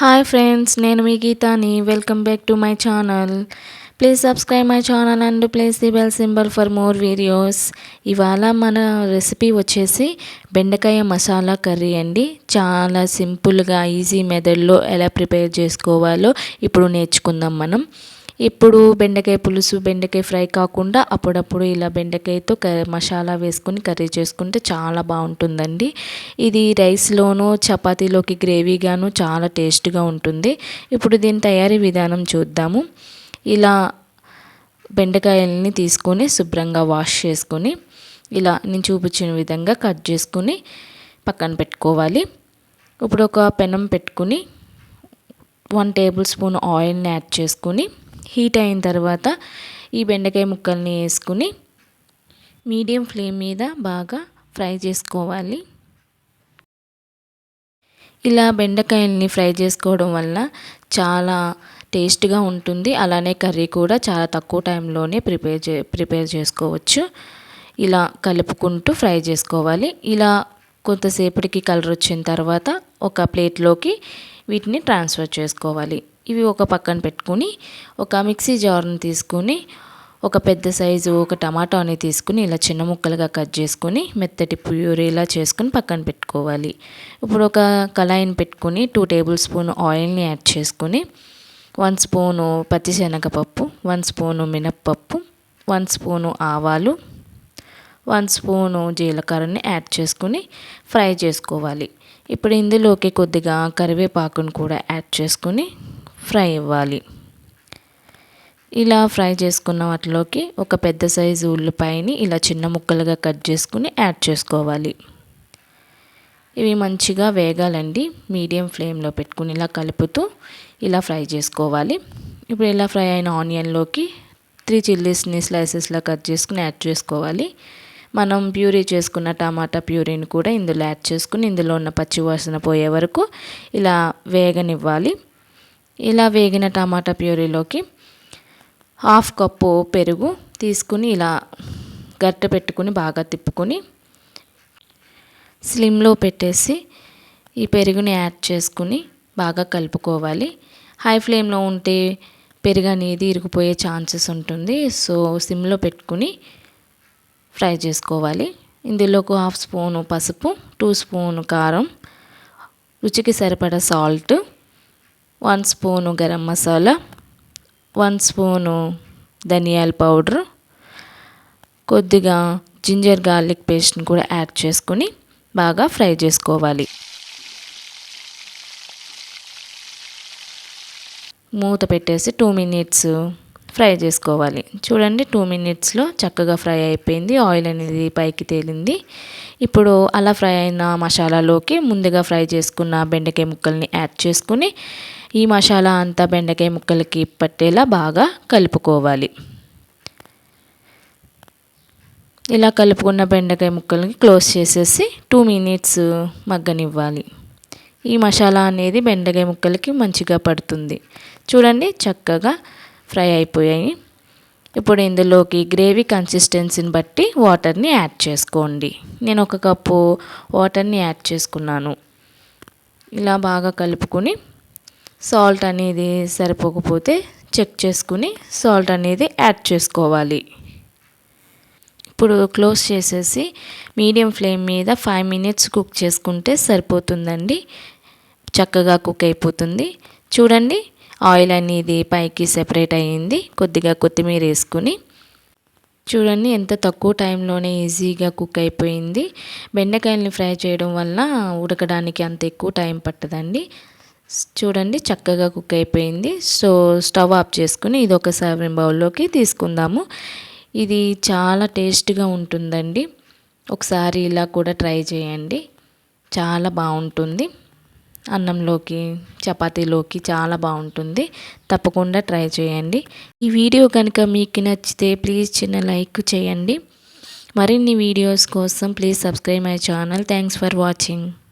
Hi friends నేను మీ గీతాని. Welcome back to my channel please subscribe my channel and please the bell symbol for more videos ఇవాళ మన recipe వచ్చేసి బెండకాయ masala curry అండి. చాలా సింపుల్గా ఈజీ మెథడ్లో ఎలా ప్రిపేర్ చేసుకోవాలో ఇప్పుడు నేర్చుకుందాం మనం. ఇప్పుడు బెండకాయ పులుసు బెండకాయ ఫ్రై కాకుండా అప్పుడప్పుడు ఇలా బెండకాయతో మసాలా వేసుకుని కర్రీ చేసుకుంటే చాలా బాగుంటుందండి. ఇది రైస్లోనూ చపాతీలోకి గ్రేవీగాను చాలా టేస్ట్గా ఉంటుంది. ఇప్పుడు దీని తయారీ విధానం చూద్దాము. ఇలా బెండకాయల్ని తీసుకొని శుభ్రంగా వాష్ చేసుకొని ఇలా నేను చూపించిన విధంగా కట్ చేసుకుని పక్కన పెట్టుకోవాలి. ఇప్పుడు ఒక పెనం పెట్టుకుని వన్ టేబుల్ స్పూన్ ఆయిల్ని యాడ్ చేసుకుని హీట్ అయిన తర్వాత ఈ బెండకాయ ముక్కల్ని వేసుకుని మీడియం ఫ్లేమ్ మీద బాగా ఫ్రై చేసుకోవాలి. ఇలా బెండకాయల్ని ఫ్రై చేసుకోవడం వల్ల చాలా టేస్ట్గా ఉంటుంది. అలానే కర్రీ కూడా చాలా తక్కువ టైంలోనే ప్రిపేర్ చే ప్రిపేర్ చేసుకోవచ్చు. ఇలా కలుపుకుంటూ ఫ్రై చేసుకోవాలి. ఇలా కొంతసేపటికి కలర్ వచ్చిన తర్వాత ఒక ప్లేట్లోకి వీటిని ట్రాన్స్ఫర్ చేసుకోవాలి. ఇవి ఒక పక్కన పెట్టుకుని ఒక మిక్సీ జార్ని తీసుకుని ఒక పెద్ద సైజు ఒక టమాటాని తీసుకుని ఇలా చిన్న ముక్కలుగా కట్ చేసుకుని మెత్తటి ప్యూరీలా చేసుకుని పక్కన పెట్టుకోవాలి. ఇప్పుడు ఒక కళాయిని పెట్టుకుని టూ టేబుల్ స్పూన్ ఆయిల్ని యాడ్ చేసుకుని వన్ స్పూను పచ్చిశనగపప్పు వన్ స్పూను మినప్పప్పు వన్ స్పూను ఆవాలు వన్ స్పూను జీలకర్రని యాడ్ చేసుకుని ఫ్రై చేసుకోవాలి. ఇప్పుడు ఇందులోకి కొద్దిగా కరివేపాకును కూడా యాడ్ చేసుకుని ఫ్రై ఇవ్వాలి. ఇలా ఫ్రై చేసుకున్న వాటిలోకి ఒక పెద్ద సైజు ఉల్లిపాయని ఇలా చిన్న ముక్కలుగా కట్ చేసుకుని యాడ్ చేసుకోవాలి. ఇవి మంచిగా వేగాలండి. మీడియం ఫ్లేమ్లో పెట్టుకుని ఇలా కలుపుతూ ఇలా ఫ్రై చేసుకోవాలి. ఇప్పుడు ఇలా ఫ్రై అయిన ఆనియన్లోకి త్రీ చిల్లీస్ని స్లైసెస్లో కట్ చేసుకుని యాడ్ చేసుకోవాలి. మనం ప్యూరీ చేసుకున్న టమాటా ప్యూరీని కూడా ఇందులో యాడ్ చేసుకుని ఇందులో ఉన్న పచ్చి వాసన పోయే వరకు ఇలా వేగనివ్వాలి. ఇలా వేగిన టమాటా ప్యూరీలోకి హాఫ్ కప్పు పెరుగు తీసుకుని ఇలా గట్ట పెట్టుకుని బాగా తిప్పుకొని స్లిమ్లో పెట్టేసి ఈ పెరుగుని యాడ్ చేసుకుని బాగా కలుపుకోవాలి. హై ఫ్లేమ్లో ఉంటే పెరుగు అనేది ఇరిగిపోయే ఛాన్సెస్ ఉంటుంది. సో సిమ్లో పెట్టుకుని ఫ్రై చేసుకోవాలి. ఇందులో ఒక హాఫ్ స్పూను పసుపు టూ స్పూను కారం రుచికి సరిపడా salt one spoon garam masala one spoon ధనియాల పౌడర్ కొద్దిగా జింజర్ గార్లిక్ పేస్ట్ని కూడా యాడ్ చేసుకుని బాగా ఫ్రై చేసుకోవాలి. మూత పెట్టేసి టూ మినిట్స్ ఫ్రై చేసుకోవాలి. చూడండి టూ మినిట్స్లో చక్కగా ఫ్రై అయిపోయింది. ఆయిల్ అనేది పైకి తేలింది. ఇప్పుడు అలా ఫ్రై అయిన మసాలాలోకి ముందుగా ఫ్రై చేసుకున్న బెండకాయ ముక్కల్ని యాడ్ చేసుకుని ఈ మసాలా అంతా బెండకాయ ముక్కలకి పట్టేలా బాగా కలుపుకోవాలి. ఇలా కలుపుకున్న బెండకాయ ముక్కల్ని క్లోజ్ చేసేసి టూ మినిట్స్ మగ్గనివ్వాలి. ఈ మసాలా అనేది బెండకాయ ముక్కలకి మంచిగా పడుతుంది. చూడండి చక్కగా ఫ్రై అయిపోయాయి. ఇప్పుడు ఇందులోకి గ్రేవీ కన్సిస్టెన్సీని బట్టి వాటర్ని యాడ్ చేసుకోండి. నేను ఒక కప్పు వాటర్ని యాడ్ చేసుకున్నాను. ఇలా బాగా కలుపుకొని సాల్ట్ అనేది సరిపోకపోతే చెక్ చేసుకుని సాల్ట్ అనేది యాడ్ చేసుకోవాలి. ఇప్పుడు క్లోజ్ చేసేసి మీడియం ఫ్లేమ్ మీద ఫైవ్ మినిట్స్ కుక్ చేసుకుంటే సరిపోతుందండి. చక్కగా కుక్ అయిపోతుంది. చూడండి ఆయిల్ అనేది పైకి సెపరేట్ అయ్యింది. కొద్దిగా కొత్తిమీర వేసుకుని. చూడండి ఎంత తక్కువ టైంలోనే ఈజీగా కుక్ అయిపోయింది. బెండకాయల్ని ఫ్రై చేయడం వల్ల ఉడకడానికి అంత ఎక్కువ టైం పట్టదండి. చూడండి చక్కగా కుక్ అయిపోయింది. సో స్టవ్ ఆఫ్ చేసుకుని ఇది ఒక సర్వింగ్ బౌల్లోకి తీసుకుందాము. ఇది చాలా టేస్ట్గా ఉంటుందండి. ఒకసారి ఇలా కూడా ట్రై చేయండి. చాలా బాగుంటుంది. అన్నంలోకి చపాతీలోకి చాలా బాగుంటుంది. తప్పకుండా ట్రై చేయండి. ఈ వీడియో కనుక మీకు నచ్చితే ప్లీజ్ చిన్న లైక్ చేయండి. మరిన్ని వీడియోస్ కోసం please subscribe my channel. Thanks for watching.